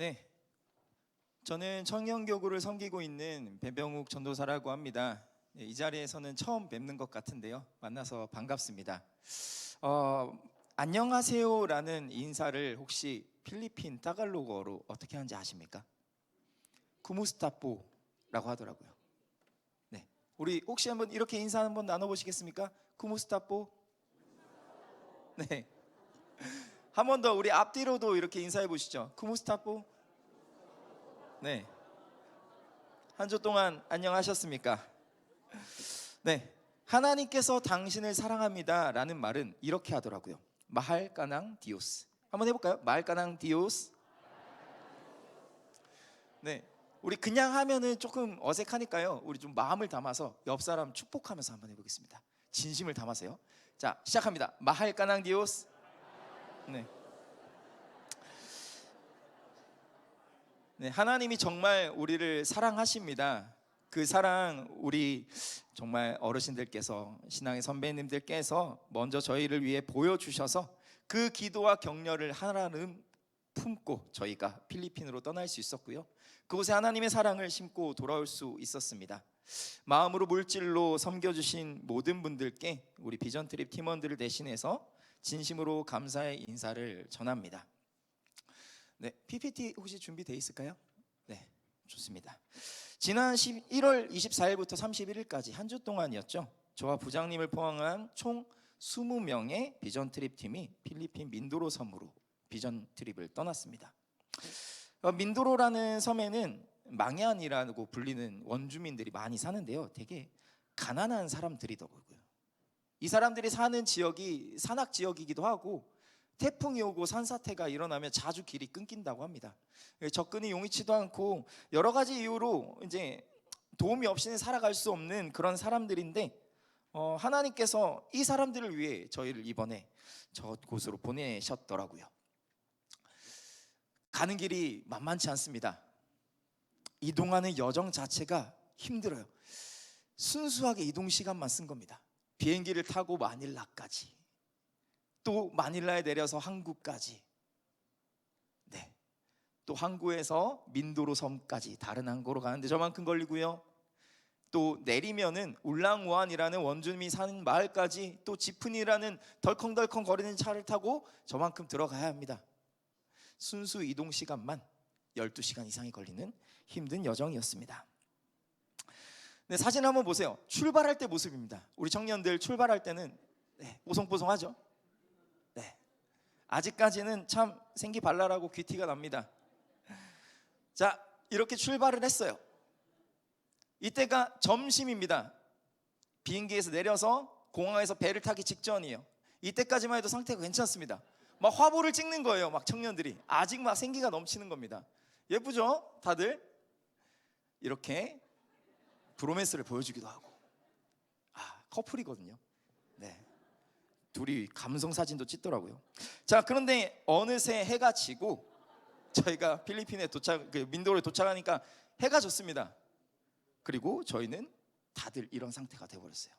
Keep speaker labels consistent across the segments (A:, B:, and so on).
A: 네. 저는 청년교구를 섬기고 있는 배병욱 전도사라고 합니다. 네, 이 자리에서는 처음 뵙는 것 같은데요. 만나서 반갑습니다. 어, 안녕하세요라는 인사를 혹시 필리핀 따갈로그어로 어떻게 하는지 아십니까? 쿠무스타포라고 하더라고요. 네. 우리 혹시 한번 이렇게 인사 한번 나눠 보시겠습니까? 쿠무스타포? 네. 한 번 더 우리 앞뒤로도 이렇게 인사해 보시죠. 쿠무스타포? 네. 한 주 동안 안녕하셨습니까? 네. 하나님께서 당신을 사랑합니다라는 말은 이렇게 하더라고요. 마할까낭 디오스. 한번 해 볼까요? 마할까낭 디오스. 네. 우리 그냥 하면은 조금 어색하니까요. 우리 좀 마음을 담아서 옆 사람 축복하면서 한번 해 보겠습니다. 진심을 담아서요. 자, 시작합니다. 마할까낭 디오스. 네. 네, 하나님이 정말 우리를 사랑하십니다. 그 사랑 우리 정말 어르신들께서 신앙의 선배님들께서 먼저 저희를 위해 보여주셔서 그 기도와 격려를 하나는 품고 저희가 필리핀으로 떠날 수 있었고요. 그곳에 하나님의 사랑을 심고 돌아올 수 있었습니다. 마음으로 물질로 섬겨주신 모든 분들께 우리 비전 트립 팀원들을 대신해서 진심으로 감사의 인사를 전합니다. 네, PPT 혹시 준비돼 있을까요? 네, 좋습니다. 지난 11월 24일부터 31일까지 한 주 동안이었죠. 저와 부장님을 포함한 총 20명의 비전 트립 팀이 필리핀 민도로 섬으로 비전 트립을 떠났습니다. 어, 민도로라는 섬에는 망얀이라고 불리는 원주민들이 많이 사는데요. 되게 가난한 사람들이더라고요. 이 사람들이 사는 지역이 산악 지역이기도 하고 태풍이 오고 산사태가 일어나면 자주 길이 끊긴다고 합니다. 접근이 용이치도 않고 여러 가지 이유로 이제 도움이 없이는 살아갈 수 없는 그런 사람들인데 어, 하나님께서 이 사람들을 위해 저희를 이번에 저곳으로 보내셨더라고요. 가는 길이 만만치 않습니다. 이동하는 여정 자체가 힘들어요. 순수하게 이동 시간만 쓴 겁니다. 비행기를 타고 마닐라까지 또 마닐라에 내려서 한국까지 네. 또 항구에서 민도로 섬까지 다른 항구로 가는데 저만큼 걸리고요. 또 내리면은 울랑우안이라는 원주민이 사는 마을까지 또 지푼이라는 덜컹덜컹 거리는 차를 타고 저만큼 들어가야 합니다. 순수 이동 시간만 12시간 이상이 걸리는 힘든 여정이었습니다. 네, 사진 한번 보세요. 출발할 때 모습입니다. 우리 청년들 출발할 때는 네, 뽀송뽀송하죠. 네, 아직까지는 참 생기 발랄하고 귀티가 납니다. 자, 이렇게 출발을 했어요. 이때가 점심입니다. 비행기에서 내려서 공항에서 배를 타기 직전이에요. 이때까지만 해도 상태가 괜찮습니다. 막 화보를 찍는 거예요. 막 청년들이 아직 막 생기가 넘치는 겁니다. 예쁘죠? 다들 이렇게 브로맨스를 보여주기도 하고 아 커플이거든요. 네, 둘이 감성 사진도 찍더라고요. 자 그런데 어느새 해가 지고 저희가 필리핀에 도착 그 민도로에 도착하니까 해가 졌습니다. 그리고 저희는 다들 이런 상태가 되어버렸어요.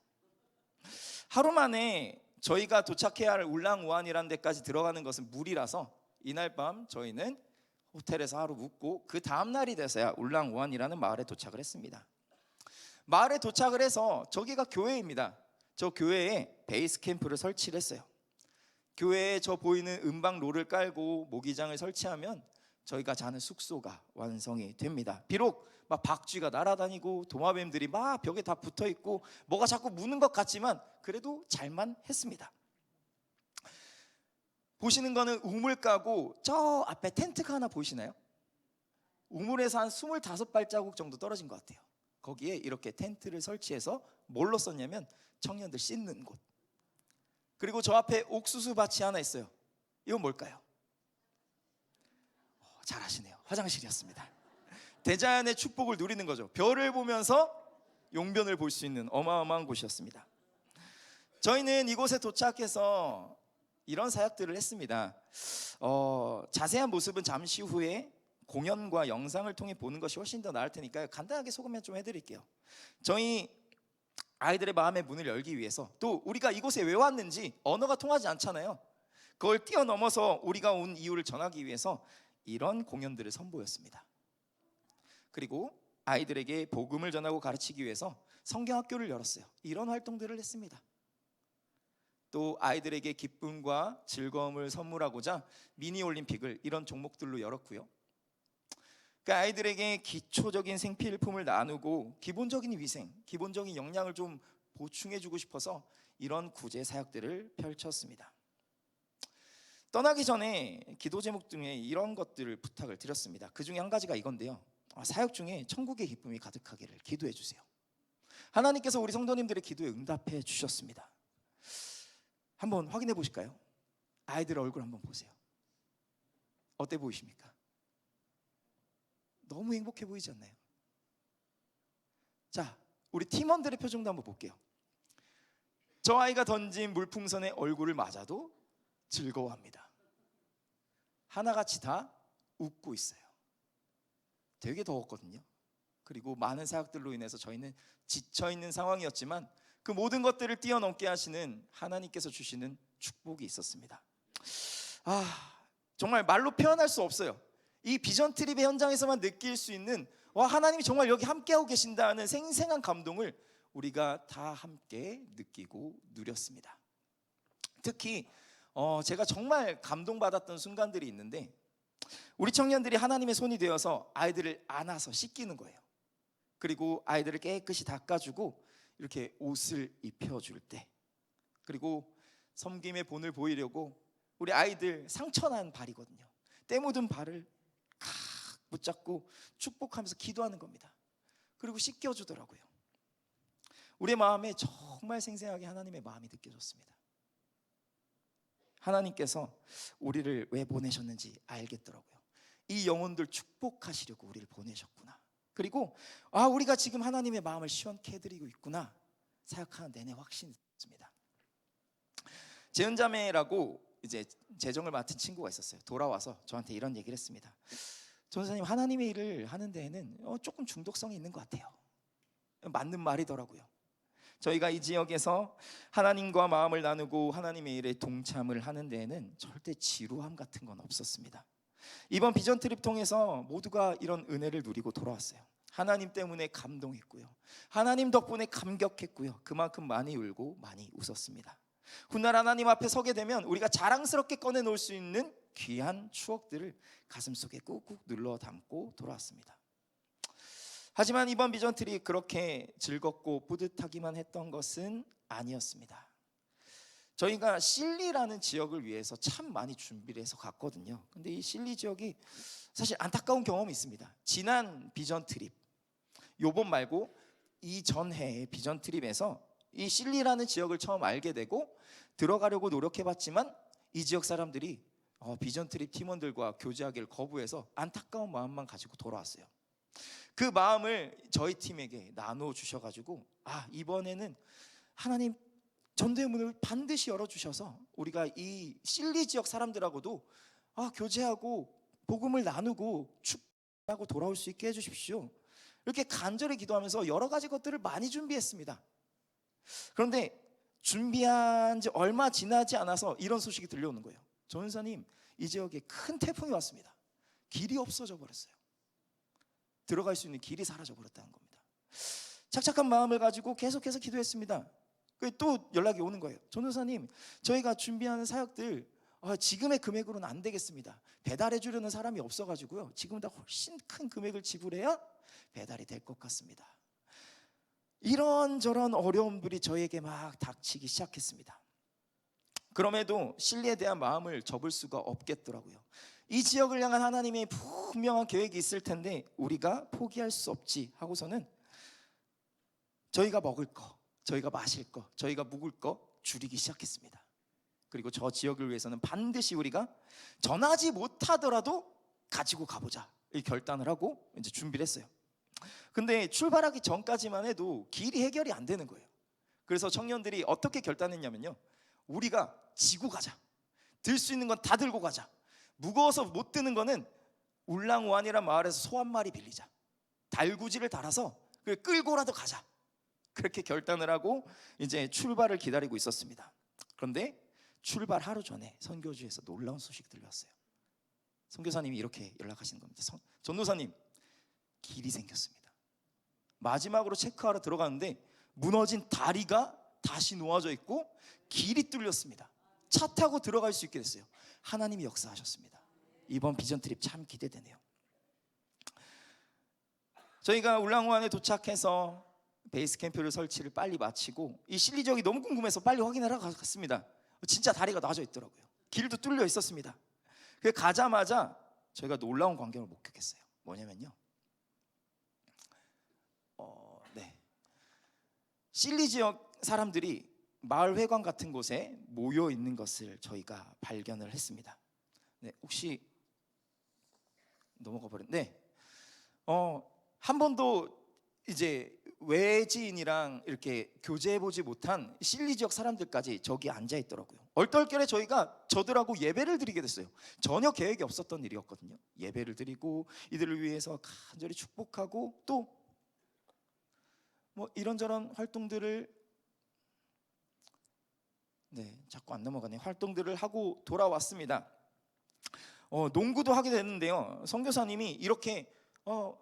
A: 하루 만에 저희가 도착해야 할 울랑우안이라는 데까지 들어가는 것은 물이라서 이날 밤 저희는 호텔에서 하루 묵고 그 다음 날이 돼서야 울랑우안이라는 마을에 도착을 했습니다. 마을에 도착을 해서 저기가 교회입니다. 저 교회에 베이스 캠프를 설치를 했어요. 교회에 저 보이는 음방 롤을 깔고 모기장을 설치하면 저희가 자는 숙소가 완성이 됩니다. 비록 막 박쥐가 날아다니고 도마뱀들이 막 벽에 다 붙어 있고 뭐가 자꾸 무는 것 같지만 그래도 잘만 했습니다. 보시는 거는 우물 까고 저 앞에 텐트가 하나 보이시나요? 우물에서 한 25발자국 정도 떨어진 것 같아요. 거기에 이렇게 텐트를 설치해서 뭘로 썼냐면 청년들 씻는 곳. 그리고 저 앞에 옥수수 밭이 하나 있어요. 이건 뭘까요? 어, 잘 아시네요. 화장실이었습니다. 대자연의 축복을 누리는 거죠. 별을 보면서 용변을 볼 수 있는 어마어마한 곳이었습니다. 저희는 이곳에 도착해서 이런 사역들을 했습니다. 어, 자세한 모습은 잠시 후에 공연과 영상을 통해 보는 것이 훨씬 더 나을 테니까요. 간단하게 소개만 좀 해드릴게요. 저희 아이들의 마음의 문을 열기 위해서 또 우리가 이곳에 왜 왔는지 언어가 통하지 않잖아요. 그걸 뛰어넘어서 우리가 온 이유를 전하기 위해서 이런 공연들을 선보였습니다. 그리고 아이들에게 복음을 전하고 가르치기 위해서 성경학교를 열었어요. 이런 활동들을 했습니다. 또 아이들에게 기쁨과 즐거움을 선물하고자 미니 올림픽을 이런 종목들로 열었고요. 그 아이들에게 기초적인 생필품을 나누고 기본적인 위생, 기본적인 영양을 좀 보충해 주고 싶어서 이런 구제 사역들을 펼쳤습니다. 떠나기 전에 기도 제목 중에 이런 것들을 부탁을 드렸습니다. 그 중에 한 가지가 이건데요. 아, 사역 중에 천국의 기쁨이 가득하기를 기도해 주세요. 하나님께서 우리 성도님들의 기도에 응답해 주셨습니다. 한번 확인해 보실까요? 아이들 얼굴 한번 보세요. 어때 보이십니까? 너무 행복해 보이지 않나요? 자, 우리 팀원들의 표정도 한번 볼게요. 저 아이가 던진 물풍선에 얼굴을 맞아도 즐거워합니다. 하나같이 다 웃고 있어요. 되게 더웠거든요. 그리고 많은 사역들로 인해서 저희는 지쳐 있는 상황이었지만 그 모든 것들을 뛰어넘게 하시는 하나님께서 주시는 축복이 있었습니다. 아, 정말 말로 표현할 수 없어요. 이 비전 트립의 현장에서만 느낄 수 있는 와 하나님이 정말 여기 함께하고 계신다는 생생한 감동을 우리가 다 함께 느끼고 누렸습니다. 특히 어, 제가 정말 감동받았던 순간들이 있는데 우리 청년들이 하나님의 손이 되어서 아이들을 안아서 씻기는 거예요. 그리고 아이들을 깨끗이 닦아주고 이렇게 옷을 입혀줄 때 그리고 섬김의 본을 보이려고 우리 아이들 상처난 발이거든요. 때 묻은 발을 칵 붙잡고 축복하면서 기도하는 겁니다. 그리고 씻겨주더라고요. 우리의 마음에 정말 생생하게 하나님의 마음이 느껴졌습니다. 하나님께서 우리를 왜 보내셨는지 알겠더라고요. 이 영혼들 축복하시려고 우리를 보내셨구나. 그리고 아 우리가 지금 하나님의 마음을 시원케 해드리고 있구나 생각하는 내내 확신이 듭니다. 재은자매라고 이제 재정을 맡은 친구가 있었어요. 돌아와서 저한테 이런 얘기를 했습니다. 전사님 하나님의 일을 하는 데에는 어, 조금 중독성이 있는 것 같아요. 맞는 말이더라고요. 저희가 이 지역에서 하나님과 마음을 나누고 하나님의 일에 동참을 하는 데에는 절대 지루함 같은 건 없었습니다. 이번 비전 트립 통해서 모두가 이런 은혜를 누리고 돌아왔어요. 하나님 때문에 감동했고요. 하나님 덕분에 감격했고요. 그만큼 많이 울고 많이 웃었습니다. 훗날 하나님 앞에 서게 되면 우리가 자랑스럽게 꺼내 놓을 수 있는 귀한 추억들을 가슴속에 꾹꾹 눌러 담고 돌아왔습니다. 하지만 이번 비전 트리 그렇게 즐겁고 뿌듯하기만 했던 것은 아니었습니다. 저희가 실리라는 지역을 위해서 참 많이 준비를 해서 갔거든요. 근데 이 실리 지역이 사실 안타까운 경험이 있습니다. 지난 비전 트립, 요번 말고 이전 해의 비전 트립에서 이 실리라는 지역을 처음 알게 되고 들어가려고 노력해봤지만 이 지역 사람들이 어, 비전 트립 팀원들과 교제하기를 거부해서 안타까운 마음만 가지고 돌아왔어요. 그 마음을 저희 팀에게 나눠 주셔가지고 아 이번에는 하나님 전도의 문을 반드시 열어 주셔서 우리가 이 실리 지역 사람들하고도 아 교제하고 복음을 나누고 축하고 돌아올 수 있게 해주십시오. 이렇게 간절히 기도하면서 여러 가지 것들을 많이 준비했습니다. 그런데 준비한 지 얼마 지나지 않아서 이런 소식이 들려오는 거예요. 전사님 이 지역에 큰 태풍이 왔습니다. 길이 없어져 버렸어요. 들어갈 수 있는 길이 사라져 버렸다는 겁니다. 착착한 마음을 가지고 계속해서 기도했습니다. 그또 연락이 오는 거예요. 전도사님, 저희가 준비하는 사역들 아, 지금의 금액으로는 안 되겠습니다. 배달해 주려는 사람이 없어가지고요. 지금보다 훨씬 큰 금액을 지불해야 배달이 될 것 같습니다. 이런저런 어려움들이 저에게 막 닥치기 시작했습니다. 그럼에도 신리에 대한 마음을 접을 수가 없겠더라고요. 이 지역을 향한 하나님의 분명한 계획이 있을 텐데 우리가 포기할 수 없지 하고서는 저희가 먹을 거, 저희가 마실 거, 저희가 묵을 거 줄이기 시작했습니다. 그리고 저 지역을 위해서는 반드시 우리가 전하지 못하더라도 가지고 가보자 이 결단을 하고 이제 준비를 했어요. 근데 출발하기 전까지만 해도 길이 해결이 안 되는 거예요. 그래서 청년들이 어떻게 결단했냐면요. 우리가 지고 가자. 들 수 있는 건 다 들고 가자. 무거워서 못 드는 거는 울랑우안이란 마을에서 소 한 마리 빌리자. 달구지를 달아서 끌고라도 가자. 그렇게 결단을 하고 이제 출발을 기다리고 있었습니다. 그런데 출발 하루 전에 선교지에서 놀라운 소식 들렸어요. 선교사님이 이렇게 연락하시는 겁니다. 선- 전도사님 길이 생겼습니다. 마지막으로 체크하러 들어가는데 무너진 다리가 다시 놓아져 있고 길이 뚫렸습니다. 차 타고 들어갈 수 있게 됐어요. 하나님이 역사하셨습니다. 이번 비전 트립 참 기대되네요. 저희가 울랑우안에 도착해서 베이스 캠프를 설치를 빨리 마치고 이 실리적이 너무 궁금해서 빨리 확인하러 갔습니다. 진짜 다리가 놔져 있더라고요. 길도 뚫려 있었습니다. 그 가자마자 저희가 놀라운 광경을 목격했어요. 뭐냐면요. 어, 네. 실리 지역 사람들이 마을 회관 같은 곳에 모여 있는 것을 저희가 발견을 했습니다. 네, 혹시 넘어가 버렸. 네. 어, 한 번도 이제 외지인이랑 이렇게 교제해 보지 못한 실리 지역 사람들까지 저기 앉아 있더라고요. 얼떨결에 저희가 저들하고 예배를 드리게 됐어요. 전혀 계획이 없었던 일이었거든요. 예배를 드리고 이들을 위해서 간절히 축복하고 또 뭐 이런저런 활동들을 네 자꾸 안 넘어가네 활동들을 하고 돌아왔습니다. 어, 농구도 하게 됐는데요. 선교사님이 이렇게 어,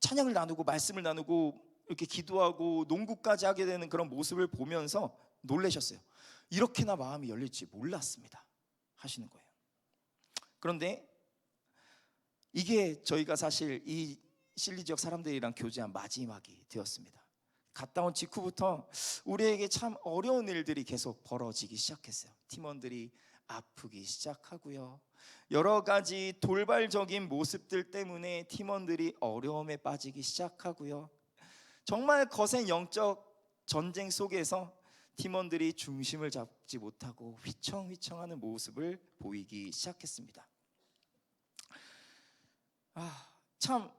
A: 찬양을 나누고 말씀을 나누고 이렇게 기도하고 농구까지 하게 되는 그런 모습을 보면서 놀라셨어요. 이렇게나 마음이 열릴지 몰랐습니다. 하시는 거예요. 그런데 이게 저희가 사실 이 실리 지역 사람들이랑 교제한 마지막이 되었습니다. 갔다 온 직후부터 우리에게 참 어려운 일들이 계속 벌어지기 시작했어요. 팀원들이 아프기 시작하고요. 여러 가지 돌발적인 모습들 때문에 팀원들이 어려움에 빠지기 시작하고요. 정말 거센 영적 전쟁 속에서 팀원들이 중심을 잡지 못하고 휘청휘청하는 모습을 보이기 시작했습니다. 아, 참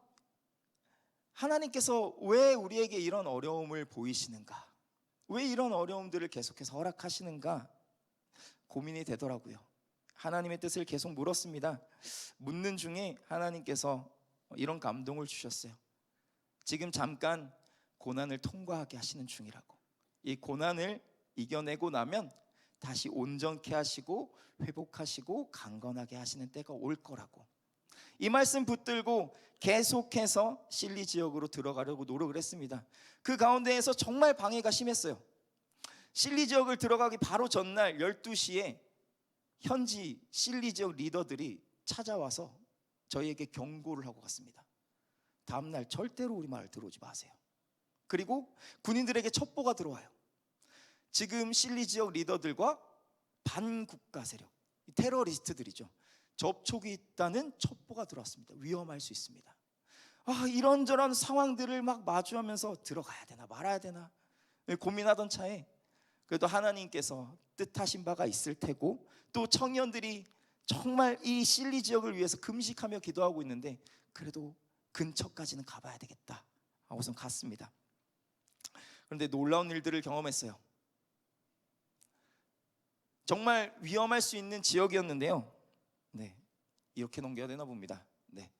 A: 하나님께서 왜 우리에게 이런 어려움을 보이시는가? 왜 이런 어려움들을 계속해서 허락하시는가? 고민이 되더라고요. 하나님의 뜻을 계속 물었습니다. 묻는 중에 하나님께서 이런 감동을 주셨어요. 지금 잠깐 고난을 통과하게 하시는 중이라고. 이 고난을 이겨내고 나면 다시 온전케 하시고 회복하시고 강건하게 하시는 때가 올 거라고. 이 말씀 붙들고 계속해서 실리 지역으로 들어가려고 노력을 했습니다. 그 가운데에서 정말 방해가 심했어요. 실리 지역을 들어가기 바로 전날 12시에 현지 실리 지역 리더들이 찾아와서 저희에게 경고를 하고 갔습니다. 다음 날 절대로 우리 마을 들어오지 마세요. 그리고 군인들에게 첩보가 들어와요. 지금 실리 지역 리더들과 반국가 세력, 테러리스트들이죠. 접촉이 있다는 첩보가 들어왔습니다. 위험할 수 있습니다. 아, 이런저런 상황들을 막 마주하면서 들어가야 되나 말아야 되나 고민하던 차에 그래도 하나님께서 뜻하신 바가 있을 테고 또 청년들이 정말 이 실리 지역을 위해서 금식하며 기도하고 있는데 그래도 근처까지는 가봐야 되겠다 하고선 갔습니다. 그런데 놀라운 일들을 경험했어요. 정말 위험할 수 있는 지역이었는데요. 네, 이렇게 넘겨야 되나 봅니다. 네.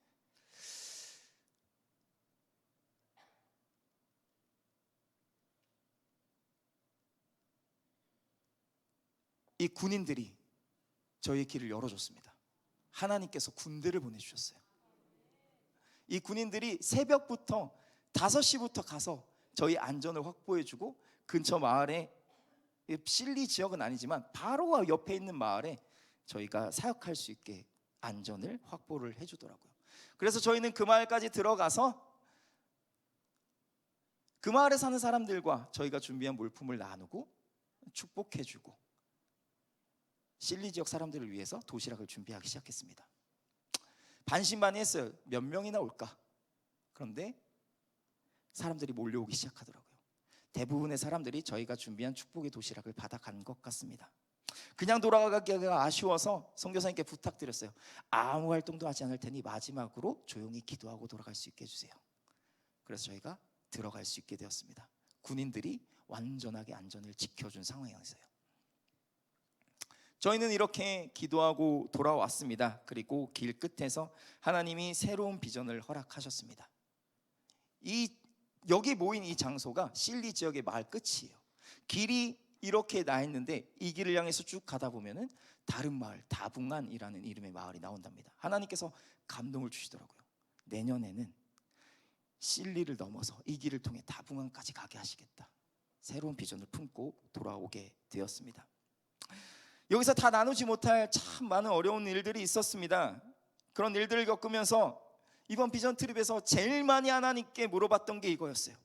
A: 이 군인들이 저희 길을 열어줬습니다. 하나님께서 군대를 보내주셨어요. 이 군인들이 새벽부터 5시부터 가서 저희 안전을 확보해주고 근처 마을에 실리 지역은 아니지만 바로 옆에 있는 마을에 저희가 사역할 수 있게 안전을 확보를 해주더라고요. 그래서 저희는 그 마을까지 들어가서 그 마을에 사는 사람들과 저희가 준비한 물품을 나누고 축복해주고 실리 지역 사람들을 위해서 도시락을 준비하기 시작했습니다. 반신반의했어요. 몇 명이나 올까? 그런데 사람들이 몰려오기 시작하더라고요. 대부분의 사람들이 저희가 준비한 축복의 도시락을 받아간 것 같습니다. 그냥 돌아가기가 아쉬워서 선교사님께 부탁드렸어요. 아무 활동도 하지 않을 테니 마지막으로 조용히 기도하고 돌아갈 수 있게 해주세요. 그래서 저희가 들어갈 수 있게 되었습니다. 군인들이 완전하게 안전을 지켜준 상황이었어요. 저희는 이렇게 기도하고 돌아왔습니다. 그리고 길 끝에서 하나님이 새로운 비전을 허락하셨습니다. 이 여기 모인 이 장소가 실리 지역의 마을 끝이에요. 길이 이렇게 나 있는데 이 길을 향해서 쭉 가다 보면은 다른 마을 다붕안이라는 이름의 마을이 나온답니다. 하나님께서 감동을 주시더라고요. 내년에는 실리를 넘어서 이 길을 통해 다붕안까지 가게 하시겠다. 새로운 비전을 품고 돌아오게 되었습니다. 여기서 다 나누지 못할 참 많은 어려운 일들이 있었습니다. 그런 일들을 겪으면서 이번 비전 트립에서 제일 많이 하나님께 물어봤던 게 이거였어요.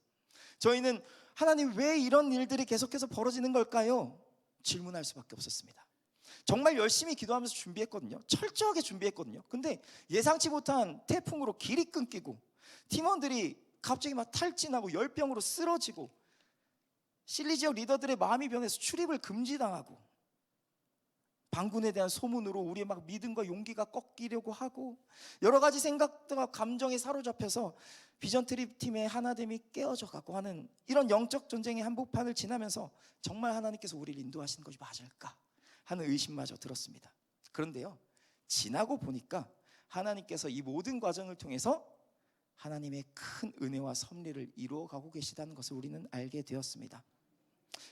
A: 저희는 하나님 왜 이런 일들이 계속해서 벌어지는 걸까요? 질문할 수밖에 없었습니다. 정말 열심히 기도하면서 준비했거든요. 철저하게 준비했거든요. 근데 예상치 못한 태풍으로 길이 끊기고 팀원들이 갑자기 막 탈진하고 열병으로 쓰러지고 실리 지역 리더들의 마음이 변해서 출입을 금지당하고 방군에 대한 소문으로 우리의 막 믿음과 용기가 꺾이려고 하고 여러 가지 생각과 감정에 사로잡혀서 비전 트립 팀의 하나됨이 깨어져 갖고 하는 이런 영적 전쟁의 한복판을 지나면서 정말 하나님께서 우리를 인도하시는 것이 맞을까 하는 의심마저 들었습니다. 그런데요. 지나고 보니까 하나님께서 이 모든 과정을 통해서 하나님의 큰 은혜와 섭리를 이루어 가고 계시다는 것을 우리는 알게 되었습니다.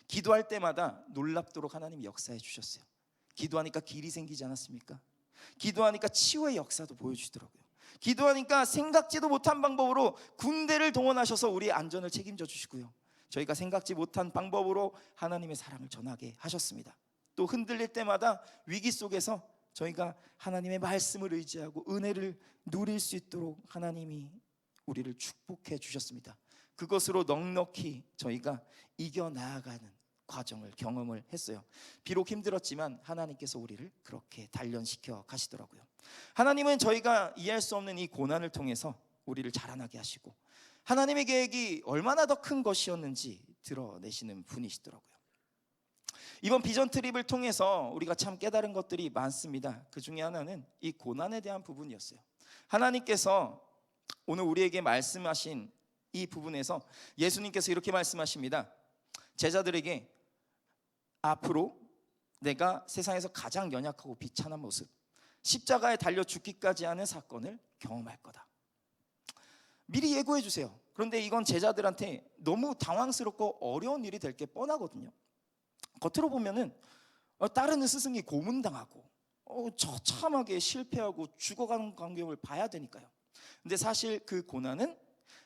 A: 기도할 때마다 놀랍도록 하나님이 역사해 주셨어요. 기도하니까 길이 생기지 않았습니까? 기도하니까 치유의 역사도 보여주시더라고요. 기도하니까 생각지도 못한 방법으로 군대를 동원하셔서 우리의 안전을 책임져 주시고요. 저희가 생각지 못한 방법으로 하나님의 사랑을 전하게 하셨습니다. 또 흔들릴 때마다 위기 속에서 저희가 하나님의 말씀을 의지하고 은혜를 누릴 수 있도록 하나님이 우리를 축복해 주셨습니다. 그것으로 넉넉히 저희가 이겨 나아가는 과정을 경험을 했어요. 비록 힘들었지만 하나님께서 우리를 그렇게 단련시켜 가시더라고요. 하나님은 저희가 이해할 수 없는 이 고난을 통해서 우리를 자라나게 하시고 하나님의 계획이 얼마나 더 큰 것이었는지 드러내시는 분이시더라고요. 이번 비전 트립을 통해서 우리가 참 깨달은 것들이 많습니다. 그 중에 하나는 이 고난에 대한 부분이었어요. 하나님께서 오늘 우리에게 말씀하신 이 부분에서 예수님께서 이렇게 말씀하십니다. 제자들에게 앞으로 내가 세상에서 가장 연약하고 비참한 모습, 십자가에 달려 죽기까지 하는 사건을 경험할 거다. 미리 예고해 주세요. 그런데 이건 제자들한테 너무 당황스럽고 어려운 일이 될 게 뻔하거든요. 겉으로 보면은 어, 따르는 스승이 고문당하고 어, 처참하게 실패하고 죽어가는 광경을 봐야 되니까요. 근데 사실 그 고난은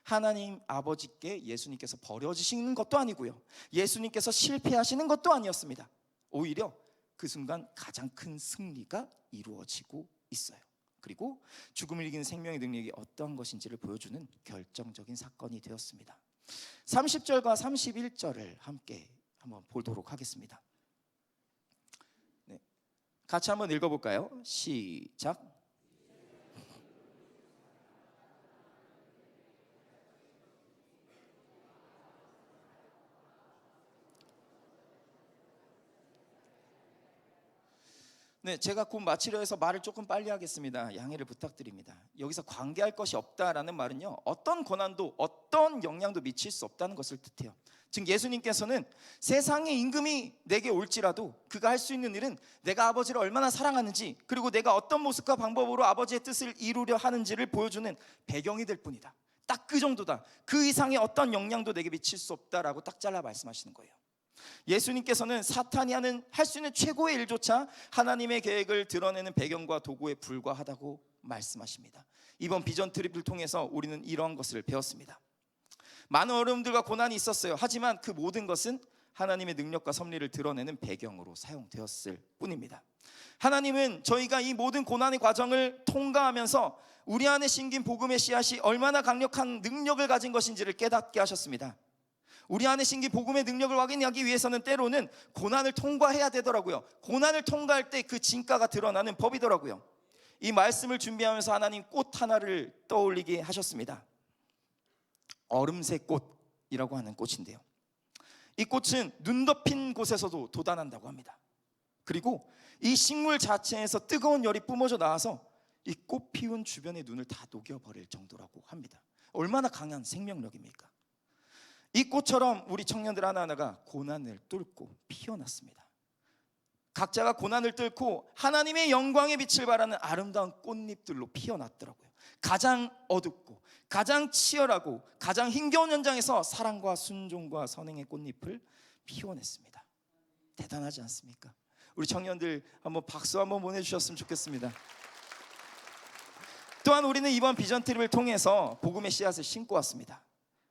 A: 하나님 아버지께 예수님께서 버려지시는 것도 아니고요. 예수님께서 실패하시는 것도 아니었습니다. 오히려 그 순간 가장 큰 승리가 이루어지고 있어요. 그리고 죽음을 이기는 생명의 능력이 어떠한 것인지를 보여주는 결정적인 사건이 되었습니다. 30절과 31절을 함께 한번 보도록 하겠습니다. 네. 같이 한번 읽어볼까요? 시작. 네, 제가 곧 마치려 해서 말을 조금 빨리 하겠습니다. 양해를 부탁드립니다. 여기서 관계할 것이 없다라는 말은요, 어떤 고난도 어떤 영향도 미칠 수 없다는 것을 뜻해요. 즉 예수님께서는 세상의 임금이 내게 올지라도 그가 할 수 있는 일은 내가 아버지를 얼마나 사랑하는지 그리고 내가 어떤 모습과 방법으로 아버지의 뜻을 이루려 하는지를 보여주는 배경이 될 뿐이다. 딱 그 정도다. 그 이상의 어떤 영향도 내게 미칠 수 없다라고 딱 잘라 말씀하시는 거예요. 예수님께서는 사탄이 하는 할 수 있는 최고의 일조차 하나님의 계획을 드러내는 배경과 도구에 불과하다고 말씀하십니다. 이번 비전 트립을 통해서 우리는 이러한 것을 배웠습니다. 많은 어려움들과 고난이 있었어요. 하지만 그 모든 것은 하나님의 능력과 섭리를 드러내는 배경으로 사용되었을 뿐입니다. 하나님은 저희가 이 모든 고난의 과정을 통과하면서 우리 안에 심긴 복음의 씨앗이 얼마나 강력한 능력을 가진 것인지를 깨닫게 하셨습니다. 우리 안에 심긴 복음의 능력을 확인하기 위해서는 때로는 고난을 통과해야 되더라고요. 고난을 통과할 때 그 진가가 드러나는 법이더라고요. 이 말씀을 준비하면서 하나님 꽃 하나를 떠올리게 하셨습니다. 얼음새 꽃이라고 하는 꽃인데요. 이 꽃은 눈 덮인 곳에서도 돋아난다고 합니다. 그리고 이 식물 자체에서 뜨거운 열이 뿜어져 나와서 이 꽃 피운 주변의 눈을 다 녹여버릴 정도라고 합니다. 얼마나 강한 생명력입니까? 이 꽃처럼 우리 청년들 하나하나가 고난을 뚫고 피어났습니다. 각자가 고난을 뚫고 하나님의 영광의 빛을 발하는 아름다운 꽃잎들로 피어났더라고요. 가장 어둡고 가장 치열하고 가장 힘겨운 현장에서 사랑과 순종과 선행의 꽃잎을 피워냈습니다. 대단하지 않습니까? 우리 청년들 한번 박수 한번 보내주셨으면 좋겠습니다. 또한 우리는 이번 비전 트립을 통해서 복음의 씨앗을 심고 왔습니다.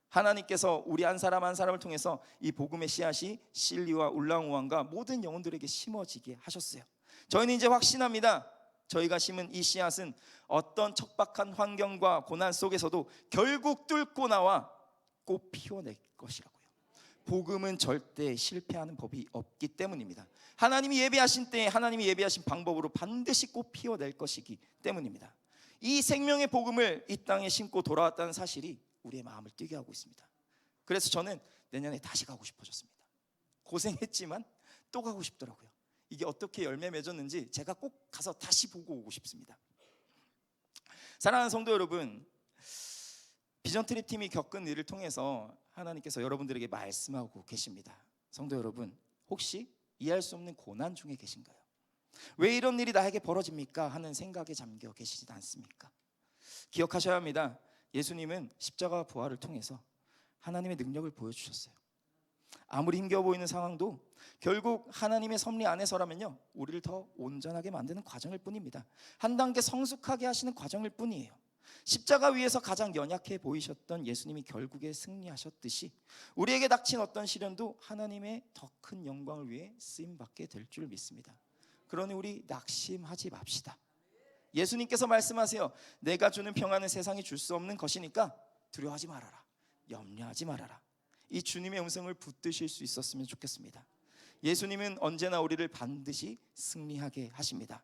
A: 하나님께서 우리 한 사람 한 사람을 통해서 이 복음의 씨앗이 실리와 울랑우왕과 모든 영혼들에게 심어지게 하셨어요. 저희는 이제 확신합니다. 저희가 심은 이 씨앗은 어떤 척박한 환경과 고난 속에서도 결국 뚫고 나와 꽃 피워낼 것이라고요. 복음은 절대 실패하는 법이 없기 때문입니다. 하나님이 예비하신 때에 하나님이 예비하신 방법으로 반드시 꽃 피워낼 것이기 때문입니다. 이 생명의 복음을 이 땅에 심고 돌아왔다는 사실이 우리의 마음을 뛰게 하고 있습니다. 그래서 저는 내년에 다시 가고 싶어졌습니다. 고생했지만 또 가고 싶더라고요. 이게 어떻게 열매 맺었는지 제가 꼭 가서 다시 보고 오고 싶습니다. 사랑하는 성도 여러분, 비전 트립 팀이 겪은 일을 통해서 하나님께서 여러분들에게 말씀하고 계십니다. 성도 여러분, 혹시 이해할 수 없는 고난 중에 계신가요? 왜 이런 일이 나에게 벌어집니까? 하는 생각에 잠겨 계시지 않습니까? 기억하셔야 합니다. 예수님은 십자가 부활을 통해서 하나님의 능력을 보여주셨어요. 아무리 힘겨워 보이는 상황도 결국 하나님의 섭리 안에서라면요 우리를 더 온전하게 만드는 과정일 뿐입니다. 한 단계 성숙하게 하시는 과정일 뿐이에요. 십자가 위에서 가장 연약해 보이셨던 예수님이 결국에 승리하셨듯이 우리에게 닥친 어떤 시련도 하나님의 더 큰 영광을 위해 쓰임 받게 될 줄 믿습니다. 그러니 우리 낙심하지 맙시다. 예수님께서 말씀하세요. 내가 주는 평안은 세상이 줄 수 없는 것이니까 두려워하지 말아라. 염려하지 말아라. 이 주님의 음성을 붙드실 수 있었으면 좋겠습니다. 예수님은 언제나 우리를 반드시 승리하게 하십니다.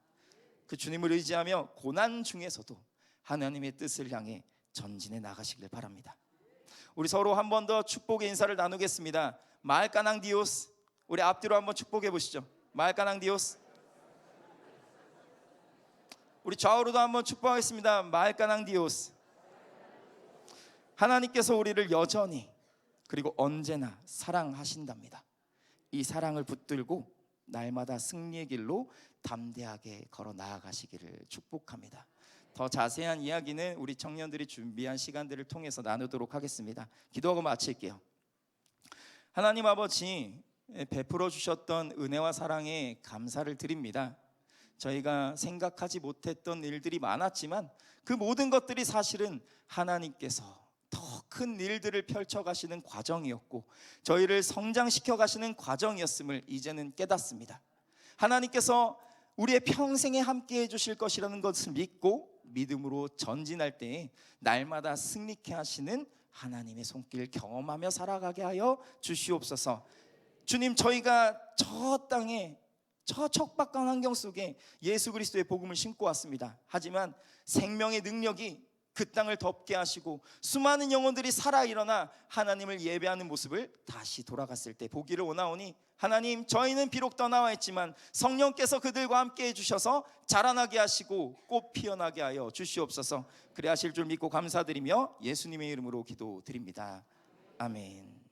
A: 그 주님을 의지하며 고난 중에서도 하나님의 뜻을 향해 전진해 나가시길 바랍니다. 우리 서로 한 번 더 축복의 인사를 나누겠습니다. 마을까낭 디오스 우리 앞뒤로 한번 축복해 보시죠. 마을까낭 디오스 우리 좌우로도 한번 축복하겠습니다. 마을까낭 디오스 하나님께서 우리를 여전히 그리고 언제나 사랑하신답니다. 이 사랑을 붙들고 날마다 승리의 길로 담대하게 걸어 나아가시기를 축복합니다. 더 자세한 이야기는 우리 청년들이 준비한 시간들을 통해서 나누도록 하겠습니다. 기도하고 마칠게요. 하나님 아버지 베풀어 주셨던 은혜와 사랑에 감사를 드립니다. 저희가 생각하지 못했던 일들이 많았지만 그 모든 것들이 사실은 하나님께서 더 큰 일들을 펼쳐 가시는 과정이었고 저희를 성장시켜 가시는 과정이었음을 이제는 깨닫습니다. 하나님께서 우리의 평생에 함께 해 주실 것이라는 것을 믿고 믿음으로 전진할 때에 날마다 승리케 하시는 하나님의 손길 경험하며 살아가게 하여 주시옵소서. 주님 저희가 저 땅에 저 척박한 환경 속에 예수 그리스도의 복음을 심고 왔습니다. 하지만 생명의 능력이 그 땅을 덮게 하시고 수많은 영혼들이 살아 일어나 하나님을 예배하는 모습을 다시 돌아갔을 때 보기를 원하오니 하나님 저희는 비록 떠나와 있지만 성령께서 그들과 함께 해주셔서 자라나게 하시고 꽃 피어나게 하여 주시옵소서. 그래 하실 줄 믿고 감사드리며 예수님의 이름으로 기도드립니다. 아멘